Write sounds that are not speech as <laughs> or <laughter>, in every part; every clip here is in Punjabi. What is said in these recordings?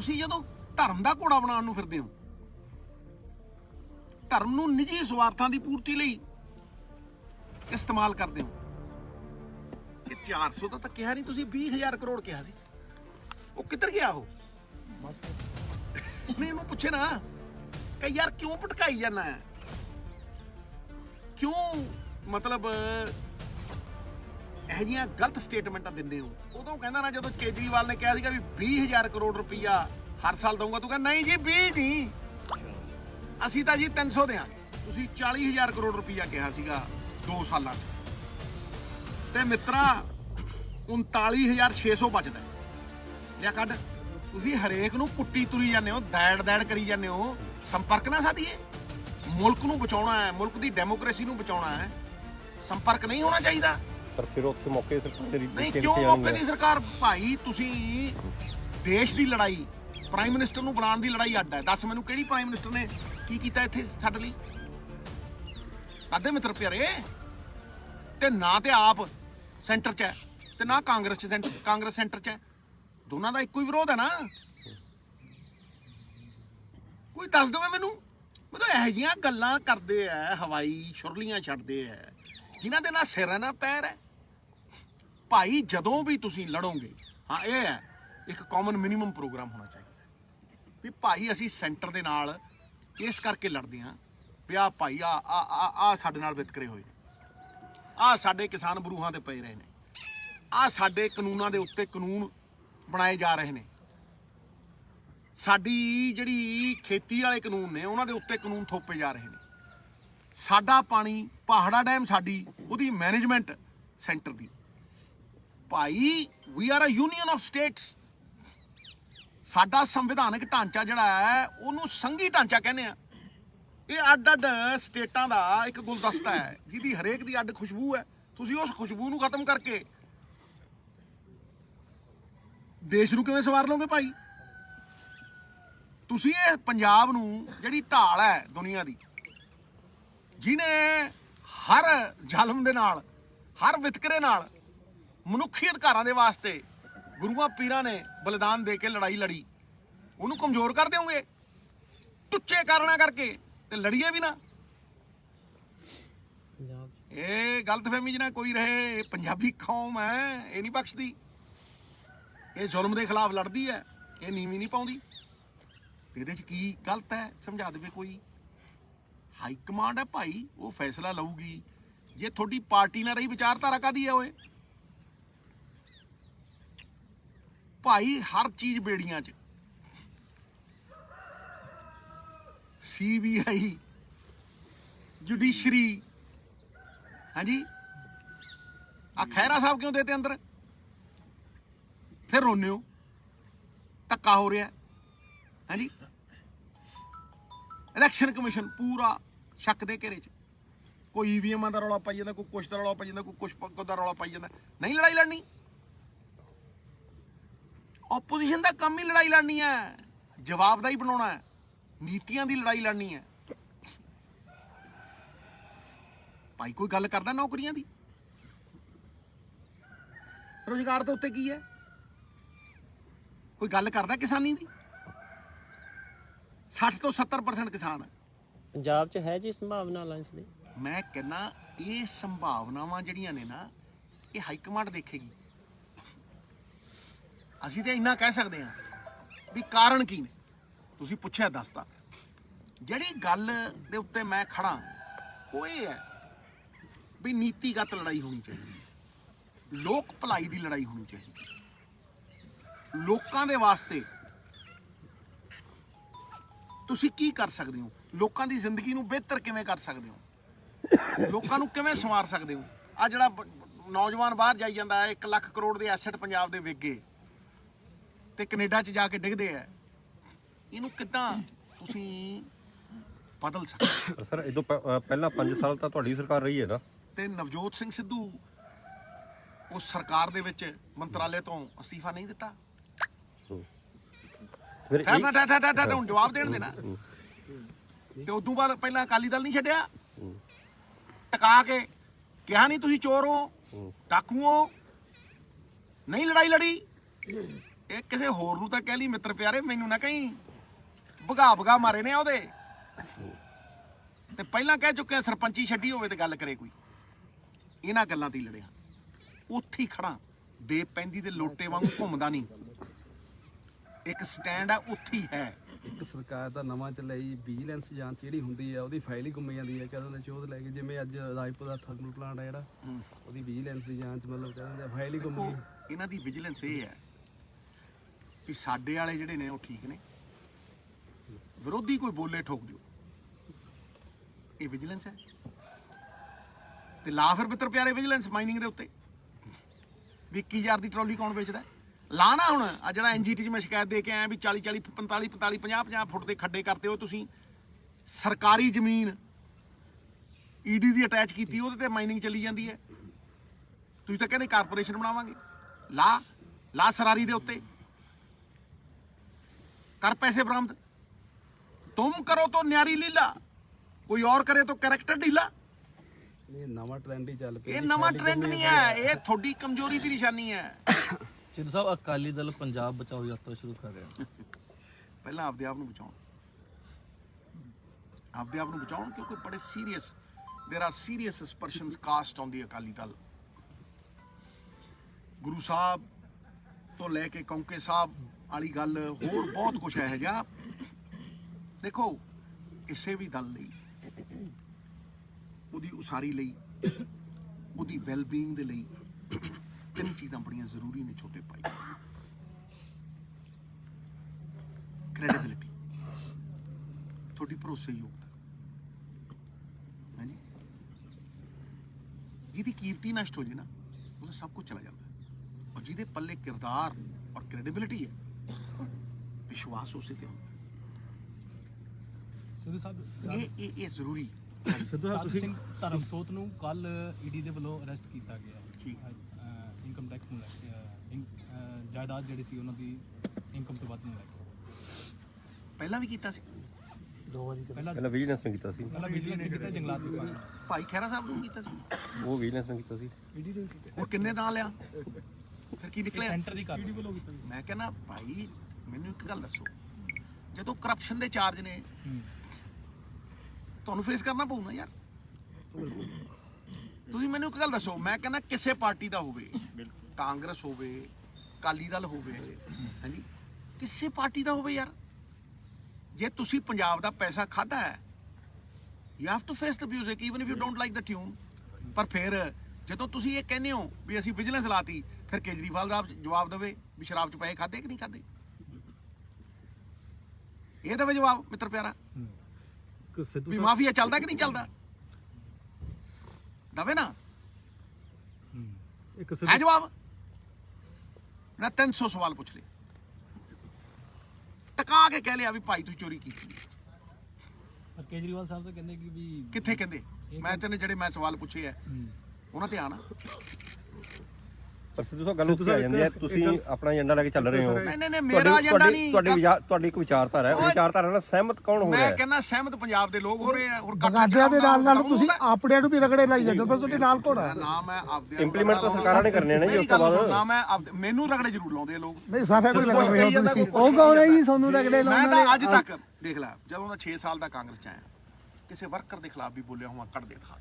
ਤੁਸੀਂ ਜਦੋਂ ਧਰਮ ਦਾ ਘੋੜਾ ਬਣਾਉਣ ਨੂੰ ਫਿਰਦੇ ਹੋ, ਧਰਮ ਨੂੰ ਨਿੱਜੀ ਸਵਾਰਥਾਂ ਦੀ ਪੂਰਤੀ ਲਈ ਇਸਤੇਮਾਲ ਕਰਦੇ ਹੋ। ਕਿ 400 ਦਾ ਤਾਂ ਕਿਹਾ ਨਹੀਂ, ਤੁਸੀਂ 20000 ਕਰੋੜ ਕਿਹਾ ਸੀ। ਉਹ ਕਿੱਧਰ ਗਿਆ ਉਹ? ਨਹੀਂ ਇਹਨੂੰ ਪੁੱਛੇ ਨਾ ਕਿ ਯਾਰ ਕਿਉਂ ਭਟਕਾਈ ਜਾਂਦਾ ਹੈ? ਕਿਉਂ ਮਤਲਬ ਇਹੋ ਜਿਹੀਆਂ ਗਲਤ ਸਟੇਟਮੈਂਟਾਂ ਦਿੰਦੇ ਹੋ। ਉਦੋਂ ਕਹਿੰਦਾ ਨਾ ਜਦੋਂ ਕੇਜਰੀਵਾਲ ਨੇ ਕਿਹਾ ਸੀਗਾ ਵੀ 20000 ਕਰੋੜ ਰੁਪਈਆ ਹਰ ਸਾਲ ਦਊਂਗਾ, ਤੂੰ ਕਹਿੰਦਾ, ਨਹੀਂ ਜੀ 20 ਨਹੀਂ। ਅਸੀਂ ਤਾਂ ਜੀ 300 ਦੇਾਂਗੇ ਤੁਸੀਂ 40000 ਕਰੋੜ ਰੁਪਈਆ ਕਿਹਾ ਸੀਗਾ 2 ਸਾਲਾਂ 'ਚ। ਤੇ ਮਿੱਤਰਾ 39600 ਬਚਦਾ ਹੈ। ਲਿਆ ਕੱਢ। ਤੁਸੀਂ ਹਰੇਕ ਨੂੰ ਕੁੱਟੀ ਤੁਰੀ ਜਾਂਦੇ ਹੋ, ਦੈੜ ਦੈੜ ਕਰੀ ਜਾਂਦੇ ਹੋ। ਸੰਪਰਕ ਨਾ ਸਾਧੀਏ। ਮੁਲਕ ਨੂੰ ਬਚਾਉਣਾ ਹੈ, ਮੁਲਕ ਦੀ ਡੈਮੋਕ੍ਰੇਸੀ ਨੂੰ ਬਚਾਉਣਾ ਹੈ। ਸੰਪਰਕ ਨਹੀਂ ਹੋਣਾ ਚਾਹੀਦਾ। ਪਰ ਫਿਰ ਉੱਥੇ ਮੌਕੇ ਤੇ ਤੇਰੀ ਨਹੀਂ ਕਿਉਂ ਮੌਕੇ ਦੀ ਸਰਕਾਰ? ਭਾਈ ਤੁਸੀਂ ਦੇਸ਼ ਦੀ ਲੜਾਈ ਪ੍ਰਾਈਮ ਮਿਨਿਸਟਰ ਨੂੰ ਬਣਾਉਣ ਦੀ ਲੜਾਈ ਅੱਡ ਹੈ। ਦੱਸ ਮੈਨੂੰ ਕਿਹੜੀ ਪ੍ਰਾਈਮ ਮਿਨਿਸਟਰ ਨੇ ਕੀ ਕੀਤਾ ਇੱਥੇ ਸਾਡੇ ਲਈ? ਆਦੇ ਮਿੱਤਰ ਪਿਆਰੇ ਤੇ ਨਾ ਤੇ ਆਪ ਸੈਂਟਰ 'ਚ ਹੈ ਤੇ ਨਾ ਕਾਂਗਰਸ 'ਚ ਸੈਂਟਰ ਕਾਂਗਰਸ ਸੈਂਟਰ 'ਚ ਹੈ। ਦੋਨਾਂ ਦਾ ਇੱਕੋ ਹੀ ਵਿਰੋਧ ਹੈ ਨਾ। ਕੋਈ ਦੱਸ ਦਵੇ ਮੈਨੂੰ? ਮਤਲਬ ਇਹੋ ਜਿਹੀਆਂ ਗੱਲਾਂ ਕਰਦੇ ਆ ਹਵਾਈ ਛੁਰਲੀਆਂ ਛੱਡਦੇ ਆ ਜਿਨ੍ਹਾਂ ਦੇ ਨਾ ਸਿਰ ਹੈ ਨਾ ਪੈਰ ਹੈ ਭਾਈ ਜਦੋਂ ਵੀ ਤੁਸੀਂ ਲੜੋਗੇ, ਹਾਂ, ਇਹ ਹੈ, ਇੱਕ ਕਾਮਨ ਮਿਨੀਮਮ ਪ੍ਰੋਗਰਾਮ ਹੋਣਾ ਚਾਹੀਦਾ। ਵੀ ਭਾਈ ਅਸੀਂ ਸੈਂਟਰ ਦੇ ਨਾਲ ਇਸ ਕਰਕੇ ਲੜਦੇ ਹਾਂ ਵੀ ਆ ਭਾਈ ਆ ਆ ਆ- ਆ ਸਾਡੇ ਨਾਲ ਵਿਤਕਰੇ ਹੋਏ ਆ ਸਾਡੇ ਕਿਸਾਨ ਬਰੂਹਾਂ ਤੇ ਪਏ ਰਹੇ ਨੇ। ਆ ਸਾਡੇ ਕਾਨੂੰਨਾਂ ਦੇ ਉੱਤੇ ਕਾਨੂੰਨ ਬਣਾਏ ਜਾ ਰਹੇ ਨੇ। ਸਾਡੀ ਜਿਹੜੀ ਖੇਤੀ ਵਾਲੇ ਕਾਨੂੰਨ ਨੇ, ਉਹਨਾਂ ਦੇ ਉੱਤੇ ਕਾਨੂੰਨ ਥੋਪੇ ਜਾ ਰਹੇ ਨੇ। ਸਾਡਾ ਪਾਣੀ, ਪਹਾੜਾ ਡੈਮ ਸਾਡੀ, ਉਹਦੀ ਮੈਨੇਜਮੈਂਟ ਸੈਂਟਰ ਦੀ। ਭਾਈ we are a union of states ਸਾਡਾ ਸੰਵਿਧਾਨਕ ਢਾਂਚਾ ਜਿਹੜਾ ਹੈ, ਉਹਨੂੰ ਸੰਘੀ ਢਾਂਚਾ ਕਹਿੰਦੇ ਆ। ਇਹ ਅੱਡ ਅੱਡ ਸਟੇਟਾਂ ਦਾ ਇੱਕ ਗੁਲਦਸਤਾ ਹੈ, ਜਿਹਦੀ ਹਰੇਕ ਦੀ ਅੱਡ ਖੁਸ਼ਬੂ ਹੈ। ਤੁਸੀਂ ਉਸ ਖੁਸ਼ਬੂ ਨੂੰ ਖਤਮ ਕਰਕੇ ਦੇਸ਼ ਨੂੰ ਕਿਵੇਂ ਸਵਾਰ ਲਓਗੇ ਭਾਈ? ਤੁਸੀਂ ਇਹ ਪੰਜਾਬ ਨੂੰ ਜਿਹੜੀ ਢਾਲ ਹੈ ਦੁਨੀਆ ਦੀ ਜਿਨੇ ਹਰ ਜ਼ਲਮ ਦੇ ਨਾਲ, ਹਰ ਵਿਤਕਰੇ ਨਾਲ ਮਨੁੱਖੀ ਅਧਿਕਾਰਾਂ ਦੇ ਵਾਸਤੇ ਗੁਰੂਆਂ ਪੀਰਾਂ ਨੇ ਬਲੀਦਾਨ ਦੇ ਕੇ ਲੜਾਈ ਲੜੀ। ਉਹਨੂੰ ਕਮਜ਼ੋਰ ਕਰ ਦਿਓਗੇ। ਟੁੱਚੇ ਕਾਰਨਾਂ ਕਰਕੇ ਤੇ ਲੜੀਏ ਵੀ ਨਾ। ਇਹ ਗਲਤਫਹਿਮੀ ਜਿਹਨਾਂ ਕੋਈ ਰਹੇ ਪੰਜਾਬੀ ਕੌਮ ਹੈ, ਇਹ ਨਹੀਂ ਬਖਸ਼ਦੀ। ਇਹ ਜ਼ੁਲਮ ਦੇ ਖਿਲਾਫ ਲੜਦੀ ਹੈ, ਇਹ ਨੀਵੀਂ ਨਹੀਂ ਪਾਉਂਦੀ। ਤੇ ਇਹਦੇ ਚ ਕੀ ਗਲਤ ਹੈ, ਸਮਝਾ ਦੇਵੇ ਕੋਈ। ਹਾਈ ਕਮਾਂਡ ਹੈ ਭਾਈ, ਉਹ ਫੈਸਲਾ ਲਊਗੀ। ਜੇ ਤੁਹਾਡੀ ਪਾਰਟੀ ਨਾਲ ਰਹੀ ਵਿਚਾਰਧਾਰਾ ਕਾਦੀ ਹੈ ਓਏ? ਭਾਈ ਹਰ ਚੀਜ਼ ਬੇੜੀਆਂ 'ਚ। ਸੀਬੀਆਈ ਜੁਡੀਸ਼ਰੀ ਹਾਂਜੀ? ਆ ਖੈਰਾ ਸਾਹਿਬ ਕਿਉਂ ਦੇਤੇ ਅੰਦਰ? ਫਿਰ ਰੋਨੇ ਹੋ। ਧੱਕਾ ਹੋ ਰਿਹਾ। ਹਾਂਜੀ? ਇਲੈਕਸ਼ਨ ਕਮਿਸ਼ਨ ਪੂਰਾ ਸ਼ੱਕ ਦੇ ਘੇਰੇ 'ਚ। ਕੋਈ ਈਵੀਐਮਾਂ ਦਾ ਰੌਲਾ ਪਾਈ ਜਾਂਦਾ, ਕੋਈ ਕੁਛ ਦਾ ਰੌਲਾ ਪਾਈ ਜਾਂਦਾ, ਕੋਈ ਕੁਛ ਪ- ਦਾ ਰੌਲਾ ਪਾਈ ਜਾਂਦਾ। ਨਹੀਂ ਲੜਾਈ ਲੜਨੀ। ਆਪੋਜੀਸ਼ਨ ਦਾ ਕੰਮ ਹੀ ਲੜਾਈ ਲੜਨੀ ਹੈ। ਜਵਾਬ ਦਾ ਹੀ ਬਣਾਉਣਾ ਹੈ। ਨੀਤੀਆਂ ਦੀ ਲੜਾਈ ਲੜਨੀ ਹੈ। ਭਾਈ ਕੋਈ ਗੱਲ ਕਰਦਾ ਨੌਕਰੀਆਂ ਦੀ? ਰੋਜ਼ਗਾਰ ਦੇ ਉੱਤੇ ਕੀ ਹੈ? ਕੋਈ ਗੱਲ ਕਰਦਾ ਕਿਸਾਨੀ ਦੀ? 60 ਤੋਂ 70% ਕਿਸਾਨ। ਹੈ ਪੰਜਾਬ 'ਚ ਹੈ ਜੀ ਸੰਭਾਵਨਾ ਅਲਾਈਅੰਸ ਦੀ? ਮੈਂ ਕਹਿੰਨਾ ਇਹ ਸੰਭਾਵਨਾਵਾਂ ਜਿਹੜੀਆਂ ਨੇ ਨਾ ਇਹ ਹਾਈ ਕਮਾਂਡ ਦੇਖੇਗੀ। ਅਸੀਂ ਤੇ ਇੰਨਾ ਕਹਿ ਸਕਦੇ ਹਾਂ ਵੀ ਕਾਰਨ ਕੀ ਨੇ? ਤੁਸੀਂ ਪੁੱਛਿਆ ਦੱਸਦਾ ਜਿਹੜੀ ਗੱਲ ਦੇ ਉੱਤੇ ਮੈਂ ਖੜਾ ਉਹ ਇਹ ਹੈ ਵੀ ਨੀਤੀਗਤ ਲੜਾਈ ਹੋਣੀ ਚਾਹੀਦੀ ਲੋਕ ਭਲਾਈ ਦੀ ਲੜਾਈ ਹੋਣੀ ਚਾਹੀਦੀ ਲੋਕਾਂ ਦੇ ਵਾਸਤੇ ਤੁਸੀਂ ਕੀ ਕਰ ਸਕਦੇ ਹੋ? ਲੋਕਾਂ ਦੀ ਜ਼ਿੰਦਗੀ ਨੂੰ ਬਿਹਤਰ ਕਿਵੇਂ ਕਰ ਸਕਦੇ ਹੋ? ਲੋਕਾਂ ਨੂੰ ਕਿਵੇਂ ਸੰਵਾਰ ਸਕਦੇ ਹੋ? ਆ ਜਿਹੜਾ ਨੌਜਵਾਨ ਬਾਹਰ ਜਾਈ ਜਾਂਦਾ ਹੈ 1 ਲੱਖ ਕਰੋੜ ਦੇ ਐਸੈਟ ਪੰਜਾਬ ਦੇ ਵਿਗੇ। ਤੇ ਕੈਨੇਡਾ 'ਚ ਜਾ ਕੇ ਡਿੱਗਦੇ ਆ। ਇਹਨੂੰ ਕਿੱਦਾਂ ਤੁਸੀਂ ਬਦਲ ਸਕਦੇ? ਪਰ ਸਰ ਇਦੋਂ ਪ- ਅ, ਪਹਿਲਾਂ 5 ਸਾਲ ਤਾਂ ਤੁਹਾਡੀ ਸਰਕਾਰ ਰਹੀ ਹੈ ਨਾ। ਤੇ ਨਵਜੋਤ ਸਿੰਘ ਸਿੱਧੂ ਉਸ ਸਰਕਾਰ ਦੇ ਵਿੱਚ ਮੰਤਰਾਲੇ ਤੋਂ ਅਸਤੀਫਾ ਨਹੀਂ ਦਿੱਤਾ। ਫਿਰ ਠਹਿਰ ਇਹ ਨਾ ਠਹਿਰ ਠਹਿਰ ਠਹਿਰ ਠਹਿਰ, ਹੁਣ ਜਵਾਬ ਦੇਣ ਦੇ ਨਾ ਤੇ ਉਦੋਂ ਬਾਅਦ ਪਹਿਲਾਂ ਅਕਾਲੀ ਦਲ ਨਹੀਂ ਛੱਡਿਆ। ਟਕਾ ਕੇ ਕਿਹਾ ਨਹੀਂ ਤੁਸੀਂ ਚੋਰ ਹੋ ਡਾਕੂ ਹੋ ਨਹੀਂ ਲੜਾਈ ਲੜੀ। ਇਹ ਕਿਸੇ ਹੋਰ ਨੂੰ ਤਾਂ ਕਹਿ ਲਈ ਮਿੱਤਰ ਪਿਆਰੇ ਮੈਨੂੰ ਨਾ ਕਹੀਂ। ਭਗਾ ਭਗਾ ਮਾਰੇ ਨੇ ਉਹਦੇ। ਤੇ ਪਹਿਲਾਂ ਕਹਿ ਚੁੱਕੇ ਆ ਸਰਪੰਚੀ ਛੱਡੀ ਹੋਵੇ ਤੇ ਗੱਲ ਕਰੇ ਕੋਈ। ਇਹਨਾਂ ਗੱਲਾਂ ਤੇ ਹੀ ਲੜਿਆ। ਉੱਥੇ ਹੀ ਖੜਾ ਬੇਪੈਂਦੀ ਦੇ ਲੋਟੇ ਵਾਂਗੂ ਘੁੰਮਦਾ ਨਹੀਂ। ਇੱਕ ਸਟੈਂਡ ਆ ਉੱਥੇ ਹੀ ਹੈ। ਇੱਕ ਸਰਕਾਰ ਦਾ ਨਵਾਂ ਚੱਲਿਆ ਵਿਜੀਲੈਂਸ ਜਾਂਚ ਜਿਹੜੀ ਹੁੰਦੀ ਆ ਉਹਦੀ ਫਾਈਲ ਹੀ ਗੁੰਮ ਜਾਂਦੀ ਹੈ ਕਹਿੰਦੇ ਨੇ ਚੋਦ ਲੈ ਕੇ ਜਿਵੇਂ ਅੱਜ ਰਾਜਪੁਰ ਦਾ ਥਰਮਲ ਪਲਾਂਟ ਆ ਜਿਹੜਾ। ਉਹਦੀ ਵਿਜੀਲੈਂਸ ਦੀ ਜਾਂਚ ਮਤਲਬ ਕਹਿੰਦੇ ਫਾਈਲ ਹੀ ਗੁੰਮ ਗਈ ਇਹਨਾਂ ਦੀ ਵਿਜੀਲੈਂਸ ਇਹ ਹੈ ਕਿ ਸਾਡੇ ਵਾਲੇ ਜਿਹੜੇ ਨੇ ਉਹ ਠੀਕ ਨੇ। ਵਿਰੋਧੀ ਕੋਈ ਬੋਲੇ ਠੋਕ ਦਿਓ। ਇਹ ਵਿਜੀਲੈਂਸ ਹੈ। ਤੇ ਲਾ ਫਿਰ ਮਿੱਤਰ ਪਿਆਰੇ ਵਿਜੀਲੈਂਸ ਮਾਈਨਿੰਗ ਦੇ ਉੱਤੇ। ਵੀ 21000 ਦੀ ਟਰਾਲੀ ਕੌਣ ਵੇਚਦਾ? ਲਾ ਨਾ ਹੁਣ। ਆ ਜਿਹੜਾ ਐਨਜੀਟੀ 'ਚ ਮੈਂ ਸ਼ਿਕਾਇਤ ਦੇ ਕੇ ਆਇਆ ਵੀ 40 40 45 45 50 50 ਫੁੱਟ ਦੇ ਖੱਡੇ ਕਰਤੇ ਹੋ ਤੁਸੀਂ। ਸਰਕਾਰੀ ਜ਼ਮੀਨ ਈਡੀ ਦੀ ਅਟੈਚ ਕੀਤੀ, ਉਹਦੇ ਤੇ ਮਾਈਨਿੰਗ ਚੱਲੀ ਜਾਂਦੀ ਹੈ। ਤੁਸੀਂ ਤਾਂ ਕਹਿੰਦੇ ਕਾਰਪੋਰੇਸ਼ਨ ਬਣਾਵਾਂਗੇ। ਲਾ ਲਾ ਸਰਾਰੀ ਦੇ ਉੱਤੇ। ਕਰ ਪੈਸੇ ਬਰਾਮਦ ਤੁਮ ਕਰੋ ਤਾਂ ਨਿਆਰੀ ਲੀਲਾ ਕੋਈ और करे तो कैरेक्टर ढीला ਇਹ ਨਵਾਂ ਟ੍ਰੈਂਡ ਹੀ ਚੱਲ ਪਿਆ ਇਹ ਜੀ, ਨਵਾਂ file ਹੀ ਟ੍ਰੈਂਡ ਗੁੰਮ ਨਹੀਂ ਜਾਂਦੀ ਹੈ ਇਹ ਤੁਹਾਡੀ ਕਮਜ਼ੋਰੀ ਦੀ ਨਿਸ਼ਾਨੀ ਹੈ ਸਿੱਧੂ ਸਾਹਿਬ ਅਕਾਲੀ ਦਲ ਪੰਜਾਬ ਬਚਾਓ ਯਾਤਰਾ ਸ਼ੁਰੂ ਕਰ ਰਿਹਾ ਪਹਿਲਾਂ ਆਪਦੇ ਆਪ ਨੂੰ ਬਚਾਉਣ ਆਪਦੇ ਆਪ ਨੂੰ ਬਚਾਉਣ ਕਿਉਂਕਿ ਬੜੇ serious there are serious suspicions cast on the Akali Dal Guru Sahib ਤੋਂ ਲੈ ਕੇ ਕੌਂਕੇ ਸਾਹਿਬ ਵਾਲੀ ਗੱਲ ਹੋਰ ਬਹੁਤ ਕੁਝ ਹੈ ਜਿਹਾ। ਦੇਖੋ, ਕਿਸੇ ਵੀ ਦਲ ਲਈ, ਉਹਦੀ ਉਸਾਰੀ ਲਈ, ਉਹਦੀ ਵੈਲਬੀਇੰਗ ਦੇ ਲਈ ਤਿੰਨ ਚੀਜ਼ਾਂ ਬੜੀਆਂ ਜ਼ਰੂਰੀ ਨੇ ਛੋਟੇ ਭਾਈ। ਕ੍ਰੈਡੀਬਿਲਿਟੀ ਤੁਹਾਡੀ ਭਰੋਸੇਯੋਗਤਾ। ਹਾਂਜੀ? ਜਿਹਦੀ ਕੀਰਤੀ ਨਸ਼ਟ ਹੋ ਜੇ ਨਾ, ਉਹਦਾ ਸਭ ਕੁਝ ਚਲਾ ਜਾਂਦਾ। ਔਰ ਜਿਹਦੇ ਪੱਲੇ ਕਿਰਦਾਰ ਔਰ ਕ੍ਰੈਡੀਬਿਲਿਟੀ ਹੈ ਵਿਸ਼ਵਾਸ ਉਸੇ ਤੇ ਹੁੰਦਾ। ਸਿੱਧੂ ਸਾਹਿਬ। ਇਹ ਇਹ ਇਹ ਜ਼ਰੂਰੀ। ਸਿੱਧੂ ਸਾਹਿਬ ਸਾਧੂ ਤੁਸੀਂ ਸਿੰਘ ਧਰਮਸੋਤ ਨੂੰ ਕੱਲ ਈਡੀ ਦੇ ਵੱਲੋਂ ਅਰੈਸਟ ਕੀਤਾ ਗਿਆ। ਠੀਕ। ਇਨਕਮ ਟੈਕਸ ਨੂੰ ਲੈ ਕੇ ਜਾਇਦਾਦ ਜਿਹੜੀ ਸੀ ਉਹਨਾਂ ਦੀ ਇਨਕਮ ਤੋਂ ਵੱਧ ਨੂੰ ਲੈ ਕੇ। ਪਹਿਲਾਂ ਵੀ ਕੀਤਾ ਸੀ? ਪਹਿਲਾਂ ਪਹਿਲਾਂ ਵਿਜੀਲੈਂਸ ਨੇ ਕੀਤਾ ਸੀ। ਪਹਿਲਾਂ ਬਿਜਲੀ ਨੇ ਕੀਤਾ ਜੰਗਲਾਤ ਵਿਭਾਗ ਨੇ ਭਾਈ ਖਹਿਰਾ ਸਾਹਿਬ ਨੂੰ ਵੀ ਕੀਤਾ ਸੀ? ਉਹ ਵਿਜੀਲੈਂਸ ਨੇ ਕੀਤਾ ਸੀ। ਉਹ ਕਿੰਨੇ ਨਾਂ ਲਿਆ ਫਿਰ ਕੀ ਨਿਕਲਿਆ? ਸੈਂਟਰ ਦੀ ਕਾਰਵਾਈ ਵੱਲੋਂ ਕੀਤਾ ਮੈਂ ਕਹਿੰਦਾ ਭਾਈ ਮੈਨੂੰ ਇੱਕ ਗੱਲ ਦੱਸੋ। ਜਦੋਂ ਕਰਪਸ਼ਨ ਦੇ ਚਾਰਜ ਨੇ, ਤੁਹਾਨੂੰ ਫੇਸ ਕਰਨਾ ਪਊਗਾ ਯਾਰ। ਤੁਸੀਂ ਮੈਨੂੰ ਇੱਕ ਗੱਲ ਦੱਸੋ, ਮੈਂ ਕਹਿੰਦਾ ਕਿਸੇ ਪਾਰਟੀ ਦਾ ਹੋਵੇ, ਕਾਂਗਰਸ ਹੋਵੇ, ਅਕਾਲੀ ਦਲ ਹੋਵੇ ਹਾਂਜੀ ਕਿਸੇ ਪਾਰਟੀ ਦਾ ਹੋਵੇ ਯਾਰ। ਜੇ ਤੁਸੀਂ ਪੰਜਾਬ ਦਾ ਪੈਸਾ ਖਾਦਾ ਹੈ you have to face the music even if you don't like the tune ਪਰ ਫਿਰ ਜਦੋਂ ਤੁਸੀਂ ਇਹ ਕਹਿੰਦੇ ਹੋ ਵੀ ਅਸੀਂ ਵਿਜੀਲੈਂਸ ਲਾਤੀ, ਫਿਰ ਕੇਜਰੀਵਾਲ ਦਾ ਜਵਾਬ ਦੇਵੇ ਵੀ ਸ਼ਰਾਬ ਚ ਪੈਸੇ ਖਾਦੇ ਕਿ ਨਹੀਂ ਖਾਦੇ ਇਹ ਦੇਵੇ ਜਵਾਬ ਮਿੱਤਰ ਪਿਆਰਾ। ਇੱਕ ਸਿੱਧੂ ਵੀ ਸਾਹਿਬ ਮਾਫੀਆ ਚੱਲਦਾ ਕਿ ਨਹੀਂ ਚੱਲਦਾ? ਦਵੇ ਨਾ। ਇੱਕ ਹੈ ਸਿੱਧੂ ਜਵਾਬ? ਨਾ 300 ਸਵਾਲ ਪੁੱਛ ਲਏ। ਟਕਾ ਕੇ ਕਹਿ ਲਿਆ ਵੀ ਭਾਈ ਤੂੰ ਚੋਰੀ ਕੀਤੀ ਪਰ ਕੇਜਰੀਵਾਲ ਸਾਹਿਬ ਤਾਂ ਕਹਿੰਦੇ ਕਿ ਵੀ ਕਿੱਥੇ ਕਹਿੰਦੇ? ਮੈਂ ਤੈਨੂੰ ਜਿਹੜੇ ਮੈਂ ਸਵਾਲ ਪੁੱਛੇ ਆ। ਉਹਨਾਂ ਤੇ ਆਣਾ ਪਰ ਸਿੱਧੂ ਸਾਹਿਬ ਗੱਲ ਉੱਥੇ ਆ ਜਾਂਦੀ ਹੈ ਤੁਸੀਂ ਆਪਣਾ ਏਜੰਡਾ ਲੈ ਕੇ ਚੱਲ ਰਹੇ ਹੋ। ਨਹੀਂ ਨਹੀਂ ਨਹੀਂ ਮੇਰਾ ਏਜੰਡਾ ਨਹੀਂ। ਤੁਹਾਡੀ ਵਿਚਾਰ ਤੁਹਾਡੀ ਇੱਕ ਵਿਚਾਰਧਾਰਾ ਹੈ। ਉਹ ਵਿਚਾਰਧਾਰਾ ਨਾਲ ਸਹਿਮਤ ਕੌਣ ਹੋ ਰਿਹਾ ਮੈਂ ਹੈ? ਕਹਿੰਦਾ ਸਹਿਮਤ ਪੰਜਾਬ ਦੇ ਲੋਕ ਹੋ ਰਹੇ ਆ ਹੋਰ ਬਗਾਡਿਆਂ ਦੇ ਨਾਲ ਨਾਲ ਤੁਸੀਂ ਹੁੰਦਾ। ਆਪਣਿਆਂ ਨੂੰ ਵੀ ਰਗੜੇ ਲਾਈ ਜਾਂਦੇ ਹੋ ਬਸ ਤੁਹਾਡੇ ਨਾਲ ਘੋੜਾ ਮੈਂ ਨਾ ਮੈਂ ਆਪਦੇ Implement ਤਾਂ ਸਰਕਾਰਾਂ ਨੇ ਕਰਨੇ ਨੇ ਜੀ, ਉਸ ਤੋਂ ਬਾਅਦ। ਨਾ ਮੈਂ ਆਪਦੇ ਮੈਨੂੰ ਰਗੜੇ ਜ਼ਰੂਰ ਲਾਉਂਦੇ ਆ ਲੋਕ। ਨਹੀਂ ਜਾਂਦਾ, ਕੋਈ ਕੁਛ ਉਹ ਕਹੀ ਕਹੋ ਜਾਂਦਾ। ਜੀ? ਤੁਹਾਨੂੰ ਰਗੜੇ ਮੈਂ ਲਾਉਂਦੇ ਤਾਂ ਨੇ ਅੱਜ ਤੱਕ ਦੇਖ ਲੈ ਜਦੋਂ ਦਾ 6 ਸਾਲ ਦਾ ਕਾਂਗਰਸ ਚ ਆਇਆ ਕਿਸੇ ਵਰਕਰ ਦੇ ਖਿਲਾਫ ਵੀ ਬੋਲਿਆ ਹਾਂ ਕੱਢ ਦੇ ਖਾ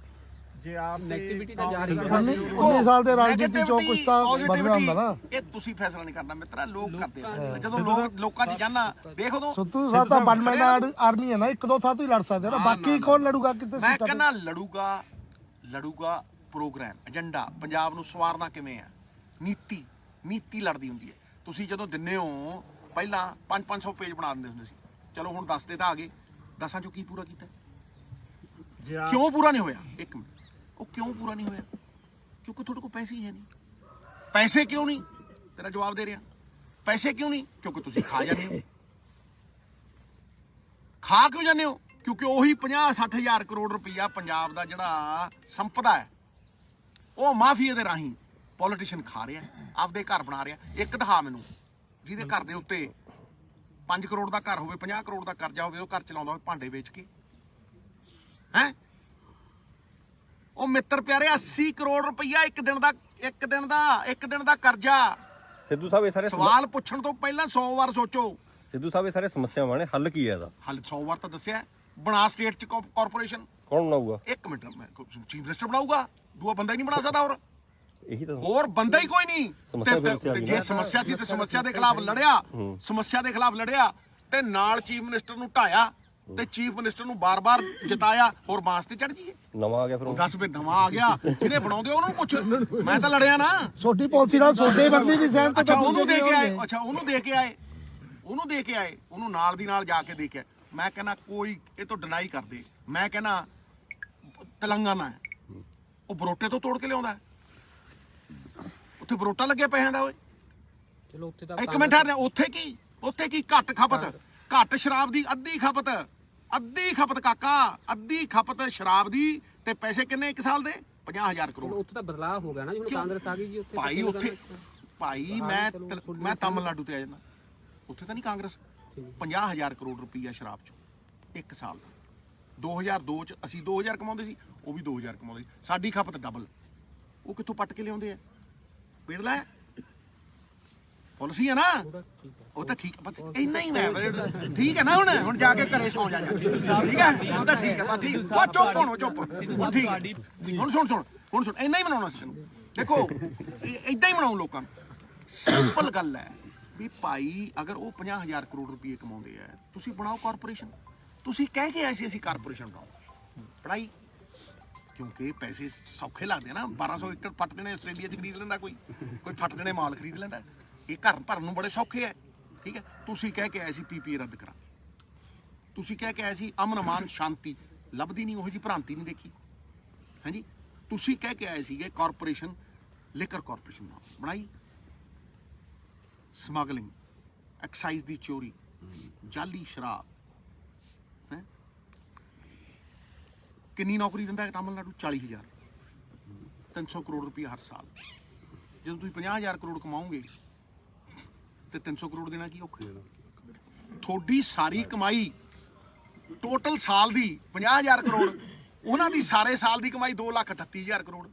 ਜੇ ਆਪ ਨੈਗੇਟਿਵਿਟੀ ਤਾਂ ਜਾਰੀ ਹੈ। 19 ਸਾਲ ਦੇ ਰਾਜਨੀਤੀ ਚੋਂ ਕੁਛ ਤਾਂ ਬਣਨਾ ਹੁੰਦਾ ਨਾ। ਇਹ ਤੁਸੀਂ ਫੈਸਲਾ ਨਹੀਂ ਕਰਨਾ ਮਿੱਤਰਾ ਲੋਕ ਕਰਦੇ ਆ ਫੈਸਲਾ। ਜਦੋਂ ਲੋਕ ਲੋਕਾਂ 'ਚ ਜਾਣਾ ਦੇਖ ਉਦੋਂ ਸੁੱਤੂ ਸਾਹਿਬ ਤਾਂ ਵਨ ਮੈਨ ਆਰਮੀ ਹੈ ਨਾ ਇੱਕ ਦੋ ਥਾਂ ਤੋਂ ਹੀ ਲੜ ਸਕਦੇ ਹੋ ਨਾ। ਨਾ, ਬਾਕੀ ਨਾ, ਕੌਣ ਲੜੂਗਾ ਕਿਤੇ ਮੈਂ ਸੀਟਾਂ ਕਹਿੰਦਾ ਲੜੂਗਾ ਲੜੂਗਾ ਪ੍ਰੋਗਰਾਮ ਏਜੰਡਾ। ਪੰਜਾਬ ਨੂੰ ਸਵਾਰਨਾ ਕਿਵੇਂ ਆ? ਨੀਤੀ ਨੀਤੀ ਲੜਦੀ ਹੁੰਦੀ ਹੈ। ਤੁਸੀਂ ਜਦੋਂ ਦਿੰਨੇ ਹੋ ਪਹਿਲਾਂ 5-500 ਪੇਜ ਬਣਾ ਦਿੰਦੇ ਹੁੰਦੇ ਸੀ। ਚਲੋ ਹੁਣ 10 ਦੇ ਤਾਂ ਆ ਗਏ 10ਾਂ ਚੋਂ ਕੀ ਪੂਰਾ ਕੀਤਾ? ਕਿਉਂ ਪੂਰਾ ਨਹੀਂ ਹੋਇਆ? ਇੱਕ ਮਿੰਟ। ਉਹ ਕਿਉਂ ਪੂਰਾ ਨਹੀਂ ਹੋਇਆ? ਕਿਉਂਕਿ ਤੁਹਾਡੇ ਕੋਲ ਪੈਸੇ ਹੀ ਹੈ ਨਹੀਂ। ਪੈਸੇ ਕਿਉਂ ਨਹੀਂ? ਤੇਰਾ ਜਵਾਬ ਦੇ ਰਿਹਾ। ਪੈਸੇ ਕਿਉਂ ਨਹੀਂ? ਕਿਉਂਕਿ ਤੁਸੀਂ ਖਾ ਜਾਂਦੇ ਹੋ। ਖਾ ਕਿਉਂ ਜਾਂਦੇ ਹੋ? ਕਿਉਂਕਿ ਉਹੀ 50 60 ਹਜ਼ਾਰ ਕਰੋੜ ਰੁਪਈਆ ਪੰਜਾਬ ਦਾ ਜਿਹੜਾ ਸੰਪਦਾ ਹੈ, ਉਹ ਮਾਫੀਆ ਦੇ ਰਾਹੀਂ ਪੋਲੀਟੀਸ਼ੀਅਨ ਖਾ ਰਿਹਾ ਆਪਦੇ ਘਰ ਬਣਾ ਰਿਹਾ ਇੱਕ ਦਿਖਾ ਮੈਨੂੰ, ਜਿਹਦੇ ਘਰ ਦੇ ਉੱਤੇ 5 ਕਰੋੜ ਦਾ ਘਰ ਹੋਵੇ 50 ਕਰੋੜ ਦਾ ਕਰਜ਼ਾ ਹੋਵੇ, ਉਹ ਘਰ ਚਲਾਉਂਦਾ ਹੋਵੇ ਭਾਂਡੇ ਵੇਚ ਕੇ। ਹੈ? ਉਹ ਮਿੱਤਰ ਪਿਆਰੇ 80 ਕਰੋੜ ਰੁਪਈਆ ਇੱਕ ਦਿਨ ਦਾ ਇੱਕ ਦਿਨ ਦਾ ਇੱਕ ਦਿਨ ਦਾ ਕਰਜ਼ਾ। ਸਿੱਧੂ ਸਾਹਿਬ ਇਹ ਸਾਰੇ ਸਮ- ਸਵਾਲ ਪੁੱਛਣ ਤੋਂ ਪਹਿਲਾਂ 100 ਵਾਰ ਸੋਚੋ। ਸਿੱਧੂ ਸਾਹਿਬ ਇਹ ਸਾਰੇ ਸਮੱਸਿਆਵਾਂ ਨੇ ਹੱਲ ਕੀ ਹੈ ਇਹਦਾ? ਹਲ 100 ਵਾਰ ਤਾਂ ਦੱਸਿਆ ਬਣਾ ਸਟੇਟ ਚ ਕਾਰਪੋਰੇਸ਼ਨ ਕੌਣ ਬਣਾਊਗਾ? ਇੱਕ ਮਿੰਟ ਮੈਂ ਚੀਫ ਮਿਨਿਸਟਰ ਬਣਾਊਗਾ। ਦੂਆ ਬੰਦਾ ਹੀ ਨਹੀਂ ਬਣਾ ਸਕਦਾ ਹੋਰ। ਇਹੀ ਤਾਂ ਹੋਰ ਬੰਦਾ ਹੀ ਕੋਈ ਨਹੀਂ। ਸਮੱਸਿਆ ਤੇ- ਫਿਰ ਜੇ? ਸਮੱਸਿਆ ਸੀ ਤੇ ਸਮੱਸਿਆ ਦੇ ਖਿਲਾਫ ਲੜਿਆ। ਸਮੱਸਿਆ ਦੇ ਖਿਲਾਫ ਲੜਿਆ। ਤੇ ਨਾਲ ਚੀਫ ਮਿਨਿਸਟਰ ਨੂੰ ਢਾਇਆ। ਤੇ ਚੀਫ ਮਿਨਿਸਟਰ ਨੂੰ ਬਾਰ-ਬਾਰ ਜਿਤਾਇਆ ਹੋਰ ਬਾਂਸ ਤੇ ਚੜ ਜੀਏ ਨਵਾਂ ਆ ਗਿਆ ਫਿਰ ਉਹ। ਦੱਸ ਵੀ ਨਵਾਂ ਆ ਗਿਆ ਜਿਹਨੇ ਬਣਾਉਂਦੇ ਉਹਨੂੰ ਪੁੱਛ। ਮੈਂ ਤਾਂ ਲੜਿਆ ਨਾ। ਛੋਟੀ ਪਾਲਿਸੀ ਨਾਲ ਸੋਡੇ ਬੰਦੇ ਦੀ ਸਹਿਮਤ ਅੱਛਾ ਉਹਨੂੰ ਦੇ ਕੇ ਆਏ ਅੱਛਾ ਉਹਨੂੰ ਦੇ ਕੇ ਆਏ। ਉਹਨੂੰ ਦੇ ਕੇ ਆਏ ਉਹਨੂੰ ਨਾਲ ਦੀ ਨਾਲ ਜਾ ਕੇ ਦੇ ਕੇ ਆਏ। ਮੈਂ ਕਹਿੰਦਾ ਕੋਈ ਇਹ ਤੋਂ ਡਿਨਾਈ ਕਰਦੇ। ਮੈਂ ਕਹਿੰਦਾ ਤੇਲੰਗਾਨਾ ਹੈ। ਉਹ ਬਰੋਟੇ ਤੋਂ ਤੋੜ ਕੇ ਲਿਆਉਂਦਾ ਹੈ। ਉੱਥੇ ਬਰੋਟਾ ਲੱਗਿਆ ਪੈਸਿਆਂ ਦਾ ਓਏ। ਚਲੋ ਉੱਥੇ ਤਾਂ ਇੱਕ ਮਿੰਟ ਹਰ ਉੱਥੇ ਕੀ? ਉੱਥੇ ਕੀ ਘੱਟ ਖਪਤ? ਘੱਟ ਸ਼ਰਾਬ ਦੀ ਅੱਧੀ ਖਪਤ? ਅੱਧੀ ਖਪਤ ਕਾਕਾ ਅੱਧੀ ਖਪਤ ਸ਼ਰਾਬ ਦੀ ਤੇ ਪੈਸੇ ਕਿੰਨੇ ਇੱਕ ਸਾਲ ਦੇ? 50000 ਕਰੋੜ। ਉੱਥੇ ਤਾਂ ਬਦਲਾਅ ਹੋ ਗਿਆ ਨਾ ਜਿਵੇਂ ਕਾਂਗਰਸ ਆ ਗਈ ਜੀ ਉੱਥੇ ਭਾਈ ਉੱਥੇ ਭਾਈ ਮੈਂ ਮੈਂ ਤਮਿਲਨਾਡੂ ਤੇ ਆ ਜਾਣਾ ਉੱਥੇ ਤਾਂ ਨਹੀਂ ਕਾਂਗਰਸ। 50000 ਕਰੋੜ ਰੁਪਈਆ ਸ਼ਰਾਬ ਚੋਂ ਇੱਕ ਸਾਲ ਦਾ। 2002 ਚ ਅਸੀਂ 2000 ਕਮਾਉਂਦੇ ਸੀ ਉਹ ਵੀ 2000 ਕਮਾਉਂਦੇ ਸੀ। ਸਾਡੀ ਖਪਤ ਡਬਲ ਉਹ ਕਿੱਥੋਂ ਪੱਟ ਕੇ ਲਿਆਉਂਦੇ ਆ? ਪੇੜ ਲੈ ਪਾਲਿਸੀ ਹੈ ਨਾ। ਉਹ ਤਾਂ ਠੀਕ ਬਸ ਇੰਨਾ ਹੀ ਮੈਂ ਠੀਕ ਹੈ ਨਾ ਹੁਣ ਹੁਣ ਜਾ ਕੇ ਘਰੇ ਸੌਂ ਜਾ ਜਾ ਠੀਕ ਹੈ ਉਹ ਤਾਂ ਠੀਕ ਹੈ ਬਸ ਠੀਕ। ਉਹ ਚੁੱਪ ਹੁਣ ਚੁੱਪ। ਹੁਣ ਠੀਕ ਹੈ। ਹੁਣ ਸੁਣ ਸੁਣ, ਹੁਣ ਸੁਣ, ਇੰਨਾ ਹੀ ਬਣਾਉਣਾ ਸੀ ਤੈਨੂੰ। ਦੇਖੋ ਇਦਾਂ ਹੀ ਬਣਾਉਂ ਲੋਕਾਂ ਨੂੰ। ਸਿੰਪਲ ਗੱਲ ਹੈ ਵੀ ਭਾਈ, ਅਗਰ ਉਹ 50000 ਕਰੋੜ ਰੁਪਏ ਕਮਾਉਂਦੇ ਆ ਤੁਸੀਂ ਬਣਾਓ ਕਾਰਪੋਰੇਸ਼ਨ। ਤੁਸੀਂ ਕਹਿ ਕੇ ਆਏ ਸੀ ਅਸੀਂ ਕਾਰਪੋਰੇਸ਼ਨ ਬਣਾਓ। ਪੜਾਈ ਕਿਉਂਕਿ ਪੈਸੇ ਸੌਖੇ ਲੱਗਦੇ ਆ ਨਾ। 1200 ਏਕੜ ਪੱਟ ਦੇਣੇ ਆਸਟ੍ਰੇਲੀਆ 'ਚ ਖਰੀਦ ਲੈਂਦਾ ਕੋਈ। ਕੋਈ ਫੱਟ ਦੇਣੇ ਮਾਲ ਖਰੀਦ ਲੈਂਦਾ। ਇਹ ਘਰ ਭਰਨ ਨੂੰ ਬੜੇ ਸੌਖੇ ਐ ਠੀਕ ਹੈ? ਤੁਸੀਂ ਕਹਿ ਕੇ ਆਏ ਸੀ ਪੀਪੀ ਰੱਦ ਕਰਾ। ਤੁਸੀਂ ਕਹਿ ਕੇ ਆਏ ਸੀ ਅਮਨ ਅਮਾਨ ਸ਼ਾਂਤੀ। ਲੱਭਦੀ ਨਹੀਂ, ਉਹੋ ਜੀ ਭ੍ਰਾਂਤੀ ਨਹੀਂ ਦੇਖੀ। ਹਾਂਜੀ? ਤੁਸੀਂ ਕਹਿ ਕੇ ਆਏ ਸੀਗੇ ਕਾਰਪੋਰੇਸ਼ਨ, ਲਿਕਰ ਕਾਰਪੋਰੇਸ਼ਨ ਬਣਾਈ। ਸਮਗਲਿੰਗ, ਐਕਸਾਈਜ਼ ਦੀ ਚੋਰੀ, ਜਾਲੀ ਸ਼ਰਾਬ। ਹੈ? ਕਿੰਨੀ ਨੌਕਰੀ ਦਿੰਦਾ ਹੈ ਤਾਮਿਲਨਾਡੂ? 40000 300 ਕਰੋੜ ਰੁਪਏ ਹਰ ਸਾਲ। ਜਦੋਂ ਤੁਸੀਂ 50000 ਕਰੋੜ ਕਮਾਓਗੇ ਤੇ 300 ਕਰੋੜ ਦੇਣਾ ਕੀ ਔਖੇ ਤੁਹਾਡੀ ਸਾਰੀ ਕਮਾਈ ਟੋਟਲ ਸਾਲ ਦੀ 50000 ਕਰੋੜ, ਉਹਨਾਂ ਦੀ ਸਾਰੇ ਸਾਲ ਦੀ ਕਮਾਈ 238000 ਕਰੋੜ।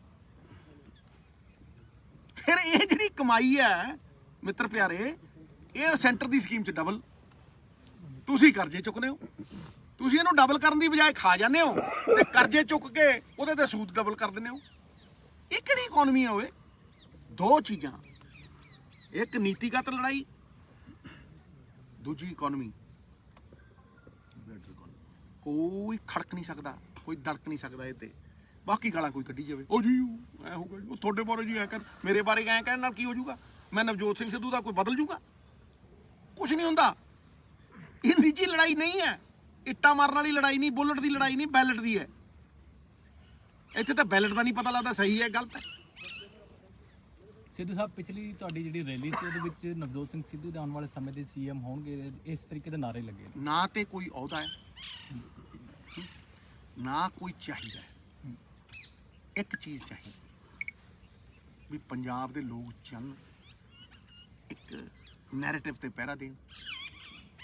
ਫਿਰ ਇਹ ਜਿਹੜੀ ਕਮਾਈ ਹੈ, ਮਿੱਤਰ ਪਿਆਰੇ, ਇਹ ਸੈਂਟਰ ਦੀ ਸਕੀਮ ਚ ਡਬਲ ਤੁਸੀਂ ਕਰਜ਼ੇ ਚੁੱਕਦੇ ਹੋ। ਤੁਸੀਂ ਇਹਨੂੰ ਡਬਲ ਕਰਨ ਦੀ ਬਜਾਏ ਖਾ ਜਾਂਦੇ ਹੋ ਤੇ ਕਰਜ਼ੇ ਚੁੱਕ ਕੇ ਉਹਦੇ ਤੇ ਸੂਦ ਡਬਲ ਕਰ ਦਿੰਦੇ ਹੋ। ਇਹ ਕਿਹੜੀ ਇਕਨੋਮੀ ਹੈ ਓਏ? ਦੋ ਚੀਜ਼ਾਂ। ਇੱਕ ਨੀਤੀਗਤ ਲੜਾਈ, ਦੂਜੀ ਇਕਨੋਮੀ ਕੋਈ ਖੜਕ ਨਹੀਂ ਸਕਦਾ, ਕੋਈ ਦੜਕ ਨਹੀਂ ਸਕਦਾ ਇਹ ਤੇ। ਬਾਕੀ ਗਾਲਾਂ ਕੋਈ ਕੱਢੀ ਜਾਵੇ। ਉਹ ਜੀ, ਐ ਹੋਊਗਾ ਉਹ ਤੁਹਾਡੇ ਬਾਰੇ ਜੀ ਐ ਕਰ ਮੇਰੇ ਬਾਰੇ ਐ ਕਹਿਣ ਨਾਲ ਕੀ ਹੋ ਜਾਊਗਾ? ਮੈਂ ਨਵਜੋਤ ਸਿੰਘ ਸਿੱਧੂ ਦਾ ਕੋਈ ਬਦਲ ਜਾਊਗਾ? ਕੁਝ ਨਹੀਂ ਹੁੰਦਾ। ਇਹ ਨਿੱਜੀ ਲੜਾਈ ਨਹੀਂ ਹੈ। ਇੱਟਾਂ ਮਾਰਨ ਵਾਲੀ ਲੜਾਈ ਨਹੀਂ, ਬੁਲਟ ਦੀ ਲੜਾਈ ਨਹੀਂ, ਬੈਲਟ ਦੀ ਹੈ। ਇੱਥੇ ਤਾਂ ਬੈਲਟ ਦਾ ਨਹੀਂ ਪਤਾ ਲੱਗਦਾ, ਸਹੀ ਹੈ, ਗਲਤ ਹੈ। ਸਿੱਧੂ ਸਾਹਿਬ, ਪਿਛਲੀ ਤੁਹਾਡੀ ਜਿਹੜੀ ਰੈਲੀ ਸੀ, ਉਹਦੇ ਵਿੱਚ ਨਵਜੋਤ ਸਿੰਘ ਸਿੱਧੂ ਦੇ ਆਉਣ ਵਾਲੇ ਸਮੇਂ ਦੇ ਸੀਐਮ ਹੋਣਗੇ। ਇਸ ਤਰੀਕੇ ਦੇ ਨਾਰੇ ਲੱਗੇ ਨੇ। ਨਾ ਤੇ ਕੋਈ ਅਹੁਦਾ ਹੈ, ਨਾ ਕੋਈ ਚਾਹੀਦਾ ਹੈ। ਇੱਕ ਚੀਜ਼ ਚਾਹੀਦੀ ਵੀ ਪੰਜਾਬ ਦੇ ਲੋਕ ਚੱਲਣ ਇੱਕ ਨੈਰੇਟਿਵ ਤੇ ਪਹਿਰਾ ਦੇਣ।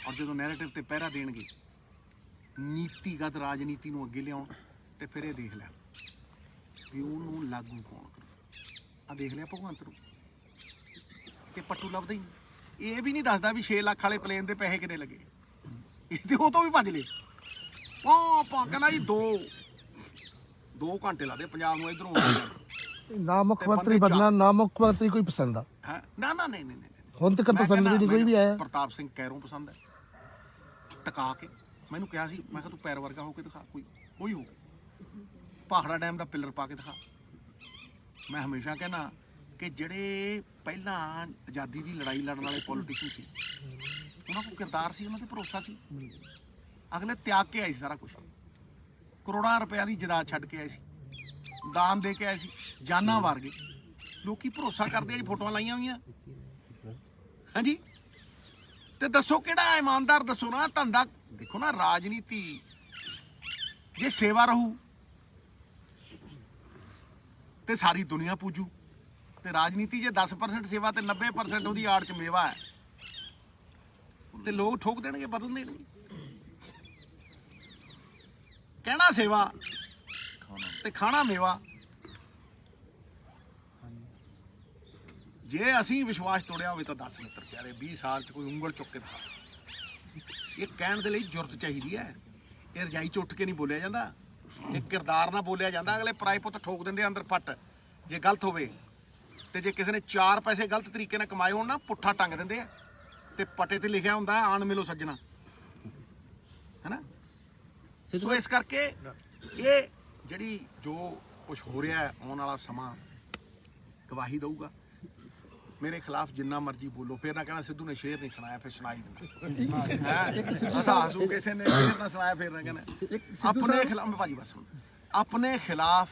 ਔਰ ਜਦੋਂ ਨੈਰੇਟਿਵ ਤੇ ਪਹਿਰਾ ਦੇਣਗੇ, ਨੀਤੀਗਤ ਰਾਜਨੀਤੀ ਨੂੰ ਅੱਗੇ ਲਿਆਉਣ ਤੇ ਫਿਰ ਇਹ ਦੇਖ ਲੈਣ ਵੀ ਉਹਨੂੰ ਲਾਗੂ ਕੌਣ ਆ ਦੇਖ ਲਿਆ ਭਗਵੰਤ ਨੂੰ। ਤੇ ਪੱਟੂ ਲੱਭਦਾ ਹੀ ਨਹੀਂ। ਇਹ ਵੀ ਨਹੀਂ ਦੱਸਦਾ ਵੀ 6 ਲੱਖ ਵਾਲੇ ਪਲੇਨ ਦੇ ਪੈਸੇ ਕਿੰਨੇ ਲੱਗੇ। ਇਹ ਤੇ ਉਹ ਤੋਂ ਵੀ ਭੱਜ ਲਏ। ਪਾ ਪਾ ਕਹਿੰਦਾ ਜੀ 2 2 ਘੰਟੇ ਲਾਦੇ ਪੰਜਾਬ ਨੂੰ ਇਧਰੋਂ ਨਾ। ਮੁੱਖ ਮੰਤਰੀ ਬਣਨਾ ਨਾ ਮੁੱਖ ਮੰਤਰੀ ਕੋਈ ਪਸੰਦ ਆ। ਹੈ? ਨਾ ਨਾ ਨਹੀਂ ਨਹੀਂ ਨਹੀਂ ਨਹੀਂ। ਹੁਣ ਤੱਕ ਮੈਂ ਪਸੰਦ ਵੀ ਨਹੀਂ ਕੋਈ ਵੀ ਆਇਆ। ਪ੍ਰਤਾਪ ਸਿੰਘ ਕੈਰੋਂ ਪਸੰਦ ਹੈ। ਟਕਾ ਕੇ। ਮੈਨੂੰ ਕਿਹਾ ਸੀ ਮੈਂ ਕਿਹਾ ਤੂੰ ਪੈਰ ਵਰਗਾ ਹੋ ਕੇ ਦਿਖਾ ਕੋਈ ਕੋਈ ਹੋ। ਪਹਾੜਾ ਡੈਮ ਦਾ ਪਿੱਲਰ ਪਾ ਕੇ ਦਿਖਾ। ਮੈਂ ਹਮੇਸ਼ਾ ਕਹਿੰਦਾ ਕਿ ਜਿਹੜੇ ਪਹਿਲਾਂ ਆਜ਼ਾਦੀ ਦੀ ਲੜਾਈ ਲੜਨ ਵਾਲੇ ਪੋਲੀਟੀਸ਼ੀਅਨ ਸੀ, ਉਹਨਾਂ ਕੋਲ ਕਿਰਦਾਰ ਸੀ, ਉਹਨਾਂ ਤੇ ਭਰੋਸਾ ਸੀ। ਅਗਲੇ ਤਿਆਗ ਕੇ ਆਏ ਸੀ ਸਾਰਾ ਕੁਝ ਕਰੋੜਾਂ ਰੁਪਿਆਂ ਦੀ ਜਾਇਦਾਦ ਛੱਡ ਕੇ ਆਏ ਸੀ। ਦਾਨ ਦੇ ਕੇ ਆਏ ਸੀ। ਜਾਨਾਂ ਵਾਰ ਗਏ। ਲੋਕੀ ਭਰੋਸਾ ਕਰਦੇ ਆ ਜੀ ਫੋਟੋਆਂ ਲਾਈਆਂ ਹੋਈਆਂ। ਹਾਂਜੀ? ਤੇ ਦੱਸੋ ਕਿਹੜਾ ਇਮਾਨਦਾਰ ਦੱਸੋ ਨਾ ਧੰਦਾ। ਦੇਖੋ ਨਾ, ਰਾਜਨੀਤੀ। ਜੇ ਸੇਵਾ ਰਹੂ ਤੇ ਸਾਰੀ ਦੁਨੀਆ ਪੂਜੂ। ਤੇ ਰਾਜਨੀਤੀ ਜੇ 10% ਸੇਵਾ ਤੇ 90% ਉਹਦੀ ਆੜ ਚ ਮੇਵਾ ਹੈ। ਤੇ ਲੋਕ ਠੋਕ ਦੇਣਗੇ, ਬਦਲ ਦੇਣਗੇ। ਕਹਿਣਾ ਸੇਵਾ ਤੇ ਖਾਣਾ ਮੇਵਾ। ਜੇ ਅਸੀਂ ਵਿਸ਼ਵਾਸ ਤੋੜਿਆ ਹੋਵੇ ਤਾਂ 10 ਮਿੱਤਰ ਪਿਆਰੇ 20 ਸਾਲ ਚ ਕੋਈ ਉਂਗਲ ਚੁੱਕ ਕੇ ਦਿਖਾ। ਇਹ ਕਹਿਣ ਦੇ ਲਈ ਜੁਰਤ ਚਾਹੀਦੀ ਹੈ। ਇਹ ਰਜਾਈ ਚ ਉੱਠ ਕੇ ਨਹੀਂ ਬੋਲਿਆ ਜਾਂਦਾ। ਇਹ ਕਿਰਦਾਰ ਨਾਲ ਬੋਲਿਆ ਜਾਂਦਾ ਅਗਲੇ ਪਰਾਏ ਪੁੱਤ ਠੋਕ ਦਿੰਦੇ ਆ ਅੰਦਰ ਪੱਟ ਜੇ ਗਲਤ ਹੋਵੇ। ਤੇ ਜੇ ਕਿਸੇ ਨੇ 4 ਪੈਸੇ ਗਲਤ ਤਰੀਕੇ ਨਾਲ ਕਮਾਏ ਹੋਣ ਨਾ ਪੁੱਠਾ ਟੰਗ ਦਿੰਦੇ ਆ। ਤੇ ਪੱਟੇ ਤੇ ਲਿਖਿਆ ਹੁੰਦਾ ਆਣ ਮਿਲੋ ਸੱਜਣਾ। ਹੈਨਾ? ਸੋ ਇਸ ਕਰਕੇ ਇਹ ਜਿਹੜੀ ਜੋ ਕੁਝ ਹੋ ਰਿਹਾ ਆਉਣ ਵਾਲਾ ਸਮਾਂ ਗਵਾਹੀ ਦਊਗਾ। मेरे खिलाफ जिन्ना मर्ज़ी बोलो फिर ना कहना सिद्धू ने शेर नहीं सुनाया फिर सुनाई दूँ <laughs> हाँ, हाँ, अच्छा, सुनाया फिर ना कहना। अपने खिलाफ भाजी बस अपने खिलाफ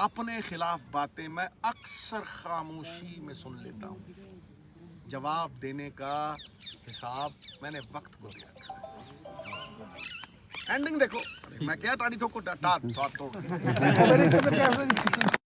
अपने खिलाफ बातें मैं अक्सर खामोशी में सुन लेता हूँ। जवाब देने का हिसाब मैंने वक्त को दिया एंडिंग देखो। <laughs> मैं क्या टाड़ी थोको डाट तोड़